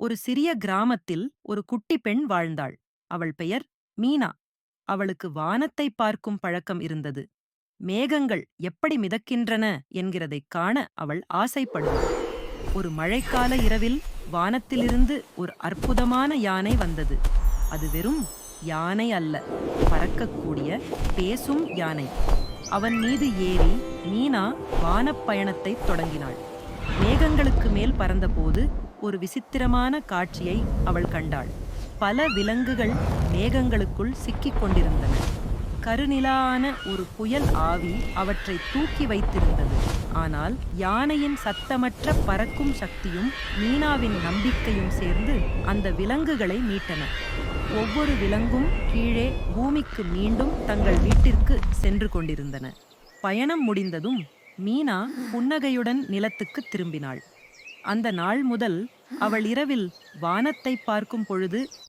ஒரு சிறிய கிராமத்தில் ஒரு குட்டி பெண் வாழ்ந்தாள். அவள் பெயர் மீனா. அவளுக்கு வானத்தை பார்க்கும் பழக்கம் இருந்தது. மேகங்கள் எப்படி மிதக்கின்றன என்கிறதைக் காண அவள் ஆசைப்படுவாள் ஒரு மழைக்கால இரவில் வானத்திலிருந்து ஒரு அற்புதமான யானை வந்தது. அது வெறும் யானை அல்ல பறக்கக்கூடிய பேசும் யானை. அவன் மீது ஏறி மீனா வானப் பயணத்தைத் தொடங்கினாள். மேகங்களுக்கு மேல் பறந்தபோது ஒரு விசித்திரமான காட்சியை அவள் கண்டாள். பல விலங்குகள் மேகங்களுக்குள் சிக்கிக் கொண்டிருந்தன. கருநிலான ஒரு புயல் ஆவி அவற்றை தூக்கி வைத்திருந்தது. ஆனால் யானையின் சத்தமற்ற பறக்கும் சக்தியும் மீனாவின் நம்பிக்கையும் சேர்ந்து அந்த விலங்குகளை மீட்டன. ஒவ்வொரு விலங்கும் கீழே பூமிக்கு மீண்டும் தங்கள் வீட்டிற்கு சென்று கொண்டிருந்தன. பயணம் முடிந்ததும் மீனா புன்னகையுடன் நிலத்துக்கு திரும்பினாள். அந்த நாள் முதல் அவள் இரவில் வானத்தை பார்க்கும் பொழுது